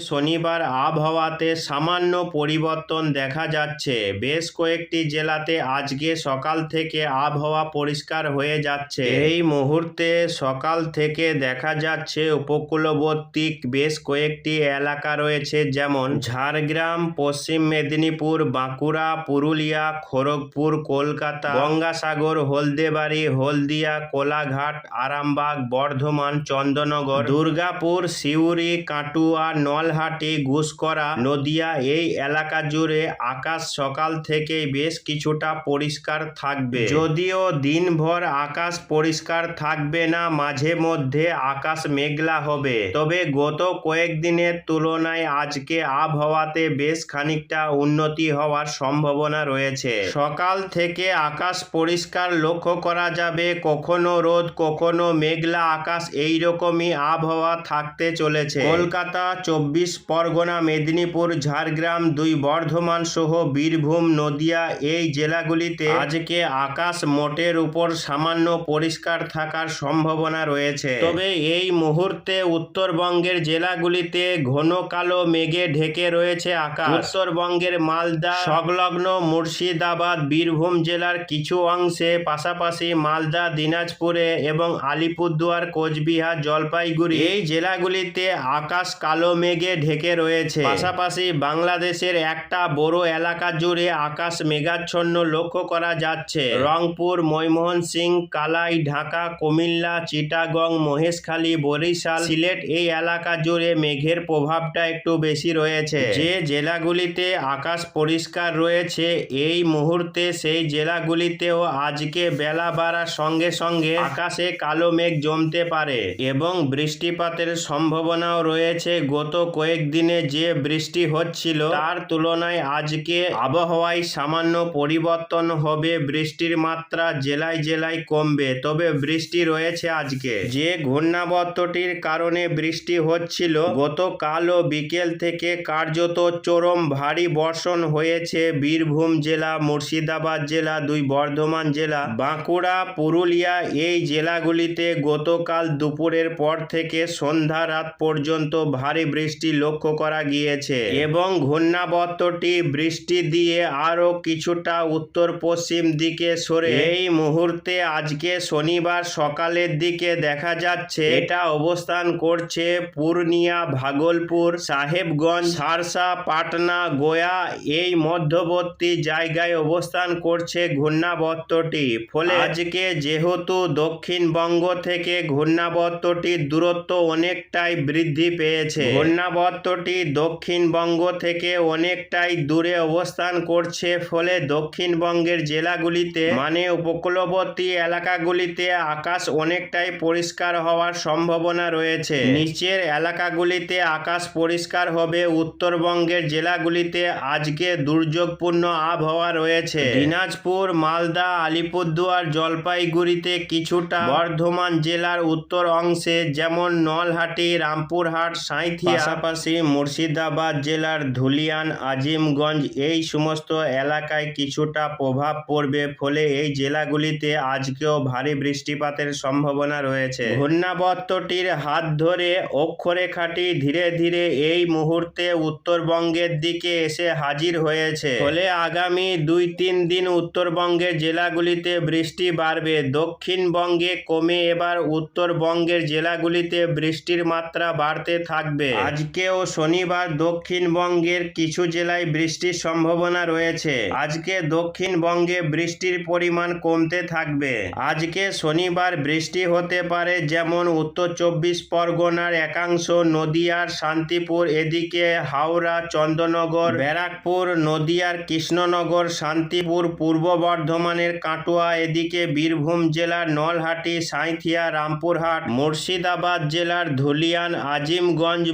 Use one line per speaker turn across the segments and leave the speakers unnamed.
শনিবার আবহাওয়াতে সামান্য পরিবর্তন দেখা যাচ্ছে। বেশ কয়েকটি জেলাতে আজকে সকাল থেকে আবহাওয়া পরিষ্কার হয়ে যাচ্ছে। এই মুহূর্তে সকাল থেকে দেখা যাচ্ছে উপকূলবর্তী বেশ কয়েকটি এলাকা রয়েছে, যেমন ঝাড়গ্রাম, পশ্চিম মেদিনীপুর, বাঁকুড়া, পুরুলিয়া, খড়গপুর, কলকাতা গঙ্গাসাগর হলদেবাড়ি, হলদিয়া, কোলাঘাট, আরামবাগ, বর্ধমান চন্দননগর দুর্গাপুর, সিউড়ি, কাটুয়া নলহাটি ঘুষকরা নদিয়া এই এলাকা জুড়ে আকাশ সকাল থেকে বেশ কিছুটা পরিষ্কার থাকবে। যদিও দিনভর আকাশ পরিষ্কার থাকবে না, মাঝে মধ্যে আকাশ মেঘলা হবে। তবে গত কয়েকদিনের তুলনায় আজকে আবহাওয়াতে বেশ খানিকটা উন্নতি হওয়ার সম্ভাবনা রয়েছে। সকাল থেকে আকাশ পরিষ্কার লক্ষ্য করা যাবে, কখনো রোদ, কখনো মেঘলা আকাশ এই রকমই আবহাওয়া থাকতে চলেছে। কলকাতা, চব্বিশ পরগনা, মেদিনীপুর, ঝাড়গ্রাম, দুই বর্ধমান সহ বীরভূম, নদিয়া এই জেলাগুলিতে আজকে আকাশ মোটের উপর সামান্য পরিষ্কার থাকার সম্ভাবনা রয়েছে। তবে এই মুহূর্তে উত্তরবঙ্গের জেলাগুলিতে ঘন কালো মেঘে ঢেকে রয়েছে আকাশ। উত্তরবঙ্গের মালদা, সংলগ্ন মুর্শিদাবাদ, বীরভূম জেলার কিছু অংশে পাশাপাশি মালদা, দিনাজপুরে এবং আলিপুরদুয়ার, কোচবিহার, জলপাইগুড়ি এই জেলাগুলিতে আকাশ কালো মেঘে ঢেকে রয়েছে। পাশাপাশি বাংলাদেশের একটা বড় এলাকা জুড়ে আকাশ মেঘাচ্ছন্ন লক্ষ্য করা যাচ্ছে। রংপুর ময়মোহন সিং কালাই, ঢাকা, কুমিল্লা, চিটাগং, মহেশখালী, বরিশাল, সিলেট এই এলাকা জুড়ে মেঘের প্রভাবটা একটু বেশি রয়েছে। যে জেলাগুলিতে আকাশ পরিষ্কার রয়েছে, এই মুহূর্তে সেই জেলাগুলিতেও আজকে বেলা বাড়ার সঙ্গে সঙ্গে আকাশে কালো মেঘ জমতে পারে এবং বৃষ্টিপাতের সম্ভাবনাও রয়েছে। গত কয়েকদিনে যে বৃষ্টি হচ্ছিল, তার তুলনায় আজকে আবহাওয়ায় সামান্য পরিবর্তন হবে। বৃষ্টির মাত্রা জেলায় জেলায় কমবে, তবে বৃষ্টি রয়েছে আজকে। যে ঘূর্ণাবর্তটির কারণে বৃষ্টি হচ্ছিল গতকাল ও বিকেল থেকে কার্যত চরম ভারী বর্ষণ হয়েছে। বীরভূম জেলা, মুর্শিদাবাদ জেলা, দুই বর্ধমান জেলা, বাঁকুড়া, পুরুলিয়া এই জেলাগুলিতে গতকাল দুপুরের পর থেকে সন্ধ্যা রাত পর্যন্ত ভারী বৃষ্টি লক্ষ্য করা গিয়েছে এবং ঘূর্ণাবর্তটি বৃষ্টি দিয়ে আরও কিছুটা উত্তর পশ্চিম দিকে সরে। এই মুহূর্তে আজকে শনিবার সকালের দিকে দেখা যাচ্ছে, এটা অবস্থান করছে পূর্ণিয়া, ভাগলপুর, সাহেবগঞ্জ, সারসা, পাটনা, গোয়া। এই মধ্যবর্তী জায়গায় অবস্থান করছে ঘূর্ণাবর্তটি। ফলে আজকে যেহেতু দক্ষিণবঙ্গ থেকে ঘূর্ণাবর্তটির দূরত্ব অনেকটাই বৃদ্ধি পেয়েছে ঘূর্ণাবর্তটি দক্ষিণবঙ্গ থেকে অনেকটাই দূরে অবস্থান করছে, ফলে দক্ষিণবঙ্গের জেলাগুলিতে মানে উপকূলবর্তী এলাকাগুলিতে আকাশ অনেকটাই পরিষ্কার হওয়ার সম্ভাবনা রয়েছে। নিচের এলাকাগুলিতে আকাশ পরিষ্কার হবে, উত্তরবঙ্গের জেলাগুলিতে আজকে দুর্যোগপূর্ণ আবহাওয়া রয়েছে। দিনাজপুর, মালদা, আলিপুরদুয়ার, জলপাইগুড়িতে কিছুটা বর্ধমান জেলার উত্তর অংশে, যেমন নলহাটি, রামপুরহাট, সাঁইথিয়া পাশাপাশি মুর্শিদাবাদ জেলার ধুলিয়ান, আজিমগঞ্জ এই সমস্ত এলাকায় কিছুটা প্রভাব পড়বে ফলে এই জেলাগুলিতে আজকেও ভারী বৃষ্টিপাতের সম্ভাবনা রয়েছে। ঘূর্ণাবর্তটির হাত ধরে অক্ষরেখাটি ধীরে ধীরে এই মুহূর্তে উত্তরবঙ্গের দিকে এসে হাজির হয়েছে। ফলে আগামী দুই তিন দিন উত্তরবঙ্গের জেলাগুলিতে বৃষ্টি বাড়বে। দক্ষিণবঙ্গে কমে এবার উত্তরবঙ্গের জেলাগুলিতে বৃষ্টির মাত্রা বাড়তে থাকবে। আজকেও শনিবার দক্ষিণবঙ্গের কিছু জেলায় বৃষ্টির সম্ভাবনা রয়েছে। আজকে দক্ষিণবঙ্গে বৃষ্টির পরিমাণ কমতে থাকবে। আজকে শনিবার বৃষ্টি হতে পারে যেমন উত্তর চব্বিশ পরগনার একাংশ, নদিয়ার শান্তিপুর, এদিকে হাওড়া, চন্দননগর, ব্যারাকপুর, নদিয়ার কৃষ্ণনগর, শান্তিপুর, পূর্ব বর্ধমানের কাটোয়া, এদিকে বীরভূম জেলার নলহাটি, সাঁইথিয়া, রামপুরহাট, মুর্শিদাবাদ জেলার ধুলিয়ান, আজিমগঞ্জ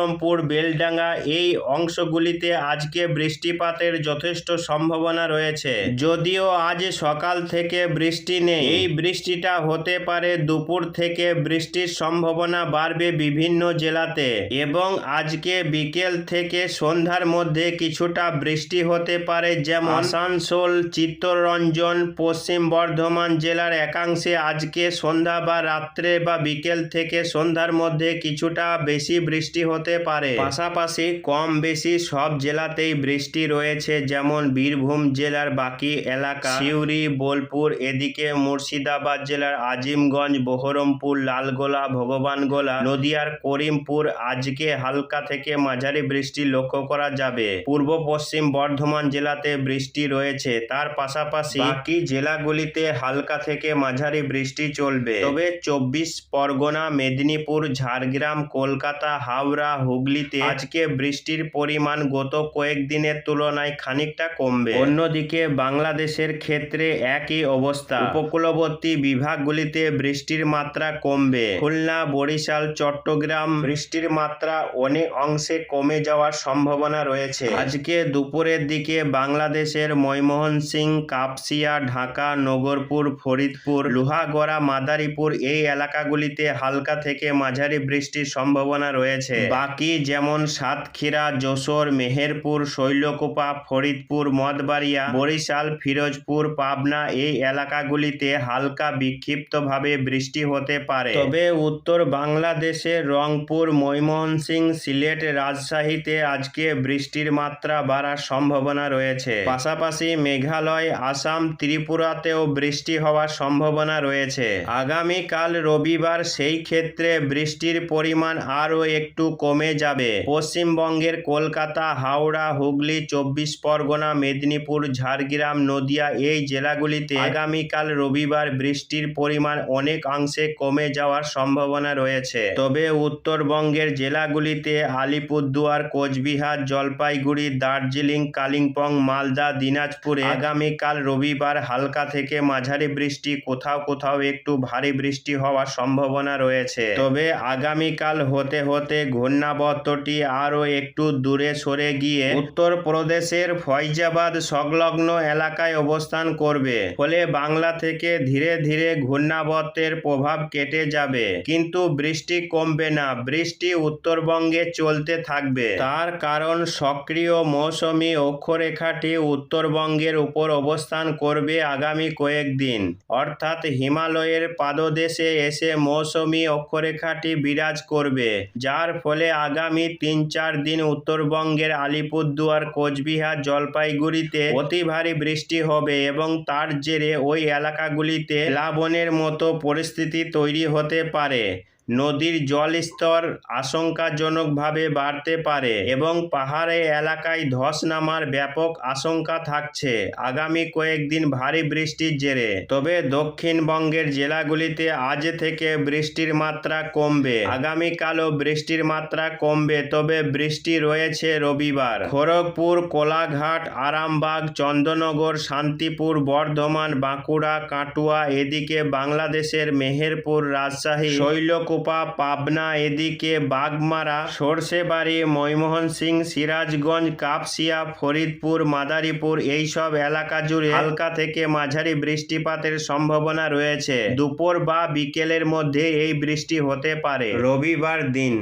বহরমপুর বেলডাঙ্গা এই অংশগুলিতে আজকে বৃষ্টিপাতের যথেষ্ট সম্ভাবনা রয়েছে। যদিও আজ সকাল থেকে বৃষ্টি নেই, এই বৃষ্টিটা হতে পারে দুপুর থেকে বৃষ্টির সম্ভাবনা বাড়বে বিভিন্ন জেলাতে এবং আজকে বিকেল থেকে সন্ধ্যার মধ্যে কিছুটা বৃষ্টি হতে পারে, যেমন আসানসোল, চিত্তরঞ্জন, পশ্চিম বর্ধমান জেলার একাংশে আজকে সন্ধ্যা বা রাত্রে বা বিকেল থেকে সন্ধ্যার মধ্যে কিছুটা বেশি বৃষ্টি হতে হতে পারে। পাশাপাশি কম বেশি সব জেলাতেই বৃষ্টি রয়েছে, যেমন বীরভূম জেলার বাকি এলাকা, সিউড়ি, বোলপুর, এদিকে মুর্শিদাবাদ জেলার আজিমগঞ্জ, বহরমপুর, লালগোলা, ভগবানগোলা, নদিয়ার করিমপুর, আজকে হালকা থেকে মাঝারি বৃষ্টি লক্ষ্য করা যাবে। পূর্ব পশ্চিম বর্ধমান জেলাতে বৃষ্টি রয়েছে, তার পাশাপাশি বাকি জেলাগুলিতে হালকা থেকে মাঝারি বৃষ্টি চলবে। তবে চব্বিশ পরগনা, মেদিনীপুর, ঝাড়গ্রাম, কলকাতা, হাওড়া হুগলিতে আজকে বৃষ্টির পরিমাণ গত কয়েকদিনের তুলনায় খানিকটা কমবে। অন্যদিকে বাংলাদেশের ক্ষেত্রে একই অবস্থা। উপকূলবর্তী বিভাগগুলিতে বৃষ্টির মাত্রা কমবে। খুলনা বরিশাল চট্টগ্রাম বৃষ্টির মাত্রা অনেক অংশে কমে যাওয়ার সম্ভাবনা রয়েছে। আজকে দুপুরের দিকে বাংলাদেশের ময়মোহনসিং কাপসিয়া ঢাকা নগরপুর ফরিদপুর লোহাগড়া মাদারীপুর এই এলাকাগুলিতে হালকা থেকে মাঝারি বৃষ্টির সম্ভাবনা রয়েছে। বাকি যেমন সাতক্ষীরা, যশোর, মেহেরপুর, শৈলকুপা, ফরিদপুর, মদবাড়িয়া, বরিশাল, ফিরোজপুর, পাবনা এই এলাকাগুলিতে হালকা বিক্ষিপ্তভাবে বৃষ্টি হতে পারে। তবে উত্তর বাংলাদেশে রংপুর, ময়মনসিং, সিলেট রাজশাহীতে আজকে বৃষ্টির মাত্রা বাড়ার সম্ভাবনা রয়েছে। পাশাপাশি মেঘালয়, আসাম, ত্রিপুরাতেও বৃষ্টি হওয়ার সম্ভাবনা রয়েছে। আগামীকাল রবিবার সেই ক্ষেত্রে বৃষ্টির পরিমাণ আরও একটু কমে যাবে। পশ্চিমবঙ্গের কলকাতা, হাওড়া, হুগলি, চব্বিশ পরগনা, মেদিনীপুর, ঝাড়গ্রাম, নদিয়া এই জেলাগুলিতে আগামীকাল রবিবার বৃষ্টির পরিমাণ অনেক অংশে কমে যাওয়ার সম্ভাবনা রয়েছে। তবে উত্তরবঙ্গের জেলাগুলিতে আলিপুরদুয়ার, কোচবিহার, জলপাইগুড়ি, দার্জিলিং, কালিম্পং, মালদা, দিনাজপুরে আগামীকাল রবিবার হালকা থেকে মাঝারি বৃষ্টি, কোথাও কোথাও একটু ভারী বৃষ্টি হওয়ার সম্ভাবনা রয়েছে। তবে আগামীকাল হতে হতে ঘূর্ণাবর্তটি আরও একটু দূরে সরে গিয়ে উত্তরপ্রদেশের ফৈজাবাদ সংলগ্ন এলাকায় অবস্থান করবে। ফলে বাংলা থেকে ধীরে ধীরে ঘূর্ণাবর্তের প্রভাব কেটে যাবে। কিন্তু বৃষ্টি কমবে না। বৃষ্টি উত্তরবঙ্গে চলতে থাকবে। তার কারণ সক্রিয় মৌসুমি অক্ষরেখাটি উত্তরবঙ্গের উপর অবস্থান করবে আগামী কয়েকদিন। অর্থাৎ হিমালয়ের পাদদেশে এসে মৌসুমি অক্ষরেখাটি বিরাজ করবে, যার ফলে আগামী তিন চার দিন উত্তরবঙ্গের আলিপুরদুয়ার, কোচবিহার, জলপাইগুড়িতে অতি ভারী বৃষ্টি হবে এবং তার জেরে ওই এলাকাগুলিতে প্লাবনের মতো পরিস্থিতি তৈরি হতে পারে। নদীর জলস্তর আশঙ্কাজনকভাবে বাড়তে পারে এবং পাহাড়ে এলাকায় ধস নামার ব্যাপক আশঙ্কা থাকছে। আগামী কয়েকদিন ভারী বৃষ্টির জেরে। তবে দক্ষিণবঙ্গের জেলাগুলিতে আজ থেকে বৃষ্টির মাত্রা কমবে। আগামীকালও বৃষ্টির মাত্রা কমবে, তবে বৃষ্টি রয়েছে রবিবার। খড়গপুর, কোলাঘাট, আরামবাগ, চন্দননগর, শান্তিপুর, বর্ধমান, বাঁকুড়া, কাটুয়া, এদিকে বাংলাদেশের মেহেরপুর, রাজশাহী, শৈলকুপা পাবনা এদিকে বাগমারা, সর্ষেবাড়ি ময়মোহন সিং সিরাজগঞ্জ, কাপসিয়া, ফরিদপুর, মাদারীপুর এইসব এলাকা জুড়ে হালকা থেকে মাঝারি বৃষ্টিপাতের সম্ভাবনা রয়েছে। দুপুর বা বিকেলের মধ্যে এই বৃষ্টি হতে পারে। রবিবার দিন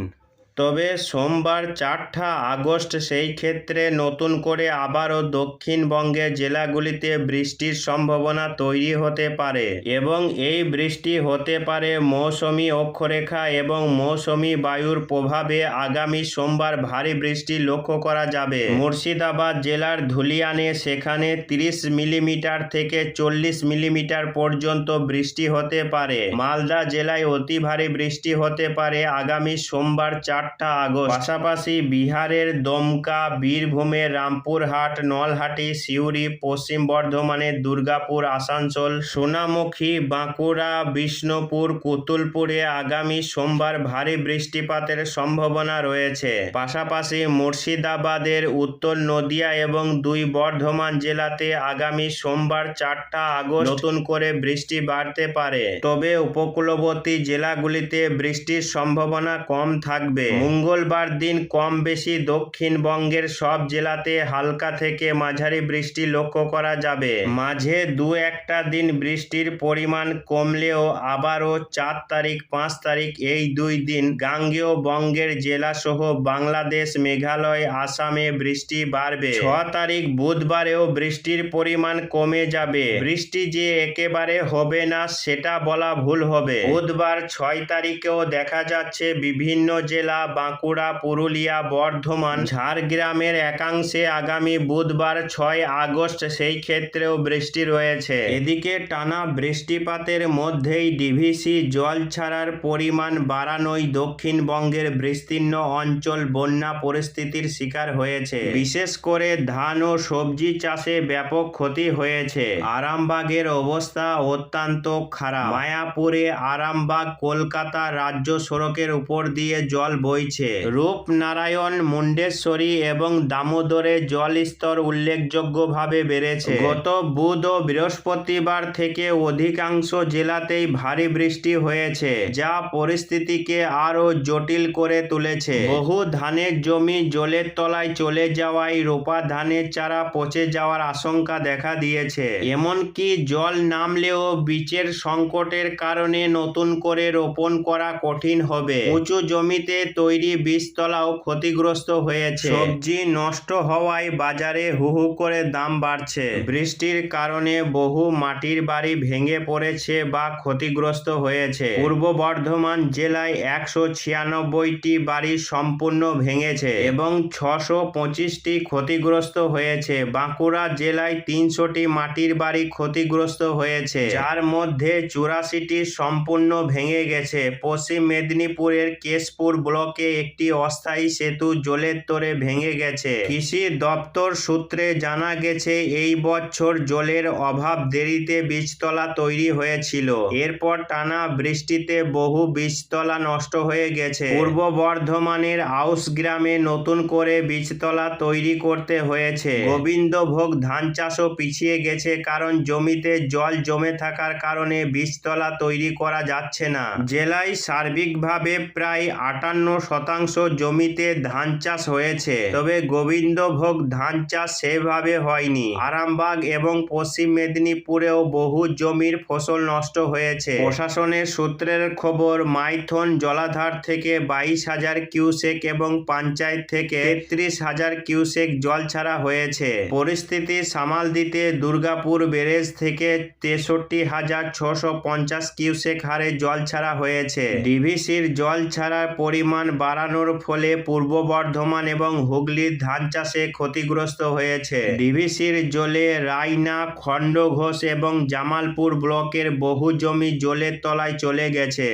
তবে সোমবার চারটা আগস্ট সেই ক্ষেত্রে নতুন করে আবারও দক্ষিণবঙ্গের জেলাগুলিতে বৃষ্টির সম্ভাবনা তৈরি হতে পারে এবং এই বৃষ্টি হতে পারে মৌসুমি অক্ষরেখা এবং মৌসুমি বায়ুর প্রভাবে আগামী সোমবার ভারী বৃষ্টি লক্ষ্য করা যাবে। মুর্শিদাবাদ জেলার ধুলিয়ানে সেখানে তিরিশ মিলিমিটার থেকে চল্লিশ মিলিমিটার পর্যন্ত বৃষ্টি হতে পারে। মালদা জেলায় অতি ভারী বৃষ্টি হতে পারে আগামী সোমবার চারটা আগস্ট। পাশাপাশি বিহারের দমকা বীরভূমের রামপুরহাট, নলহাটি, সিউড়ি, পশ্চিম বর্ধমানের দুর্গাপুর, আসানসোল, সোনামুখী, বাঁকুড়া, বিষ্ণুপুর, কুতুলপুরে আগামী সোমবার ভারী বৃষ্টিপাতের সম্ভাবনা রয়েছে। পাশাপাশি মুর্শিদাবাদের উত্তর নদিয়া এবং দুই বর্ধমান জেলাতে আগামী সোমবার চারটা আগস্ট নতুন করে বৃষ্টি বাড়তে পারে। তবে উপকূলবর্তী জেলাগুলিতে বৃষ্টির সম্ভাবনা কম থাকবে। মঙ্গলবার দিন কম বেশি দক্ষিণবঙ্গের সব জেলাতে হালকা থেকে মাঝারি বৃষ্টি লক্ষ্য করা যাবে। মাঝে দু একটা দিন বৃষ্টির পরিমাণ কমলেও আবারও চার তারিখ, পাঁচ তারিখ এই দুই দিন গাঙ্গেয় বঙ্গের জেলাসহ বাংলাদেশ, মেঘালয়, আসামে বৃষ্টি বাড়বে। ছ তারিখ বুধবারেও বৃষ্টির পরিমাণ কমে যাবে। বৃষ্টি যে একেবারে হবে না, সেটা বলা ভুল হবে। বুধবার ছয় তারিখেও দেখা যাচ্ছে বিভিন্ন জেলা মালদা বাঁকুড়া, পুরুলিয়া, বর্ধমান, ঝাড়গ্রামের একাংশে আগামী বুধবার ছয় আগস্ট সেই ক্ষেত্রেও বৃষ্টি রয়েছে। এদিকে টানা বৃষ্টিপাতের মধ্যেই ডিভিসি জল ছাড়ার পরিমাণ বাড়ানোয় দক্ষিণবঙ্গের বিস্তীর্ণ অঞ্চল বন্যা পরিস্থিতির শিকার হয়েছে। বিশেষ করে ধান ও সবজি চাষে ব্যাপক ক্ষতি হয়েছে। আরামবাগের অবস্থা অত্যন্ত খারাপ। মায়াপুরে আরামবাগ, কলকাতা রাজ্য সড়কের উপর দিয়ে জল বইছে। রূপনারায়ণ মুন্ডেশ্বরী এবং দামোদরে জল স্তর উল্লেখযোগ্যভাবে বেড়েছে। গত বুধ ও বৃহস্পতিবার থেকে অধিকাংশ জেলাতেই ভারী বৃষ্টি হয়েছে যা পরিস্থিতিকে আরও জটিল করে তুলেছে। বহু ধানের জমি জলের তলায় চলে যাওয়ায় রোপা ধানের চারা পচে যাওয়ার আশঙ্কা দেখা দিয়েছে। এমনকি জল নামলেও বীজের সংকটের কারণে নতুন করে রোপণ করা কঠিন হবে। উঁচু জমিতে তৈরি বীজতলাও ক্ষতিগ্রস্ত হয়েছে। সবজি নষ্ট হওয়ায় বাজারে হু হু করে দাম বাড়ছে। বৃষ্টির কারণে বহু মাটির বাড়ি ভেঙে পড়েছে বা ক্ষতিগ্রস্ত হয়েছে। পূর্ব বর্ধমান জেলায় একশো ছিয়ানব্বইটি বাড়ি সম্পূর্ণ ভেঙেছে এবং ছশো পঁচিশটি ক্ষতিগ্রস্ত হয়েছে। বাঁকুড়া জেলায় তিনশোটি মাটির বাড়ি ক্ষতিগ্রস্ত হয়েছে। যার মধ্যে চুরাশিটি সম্পূর্ণ ভেঙে গেছে। পশ্চিম মেদিনীপুরের কেশপুর ব্লকে একটি অস্থায়ী সেতু জলের তোরে ভেঙে গেছে। কৃষি দপ্তর সূত্রে জানা গেছে, এই বছর জলের অভাব দেরিতে বীজতলা তৈরি হয়েছিল। এরপর টানা বৃষ্টিতে বহু বীজতলা নষ্ট হয়ে গেছে। পূর্ব বর্ধমানের আউস গ্রামে নতুন করে বীজতলা তৈরি করতে হয়েছে। গোবিন্দভোগ ধান চাষও পিছিয়ে গেছে কারণ জমিতে জল জমে থাকার কারণে বীজতলা তৈরি করা যাচ্ছে না। জেলায় সার্বিকভাবে প্রায় আটান্ন শতাংশ জমিতে ধান চাষ হয়েছে, তবে গোবিন্দভোগ ধান চাষ সেভাবে হয়নি। আরামবাগ এবং পশ্চিম মেদিনীপুরেও বহু জমির ফসল নষ্ট হয়েছে। প্রশাসনের সূত্রের খবর, মাইথন জলাধার থেকে বাইশ হাজার কিউসেক এবং পঞ্চায়েত থেকে তেত্রিশ হাজার কিউসেক জল ছাড়া হয়েছে। পরিস্থিতি সামাল দিতে দুর্গাপুর ব্যারেজ থেকে তেষট্টি হাজার ছশো পঞ্চাশ কিউসেক হারে জল ছাড়া হয়েছে। ডিভিসির জল ছাড়ার পরিমাণ বাড়ানোর ফলে পূর্ব বর্ধমান এবং হুগলির ধান চাষে ক্ষতিগ্রস্ত হয়েছে। ডিভিসির জলে রায়না খণ্ডঘোষ এবং জামালপুর ব্লকের বহু জমি জলের তলায় চলে গেছে।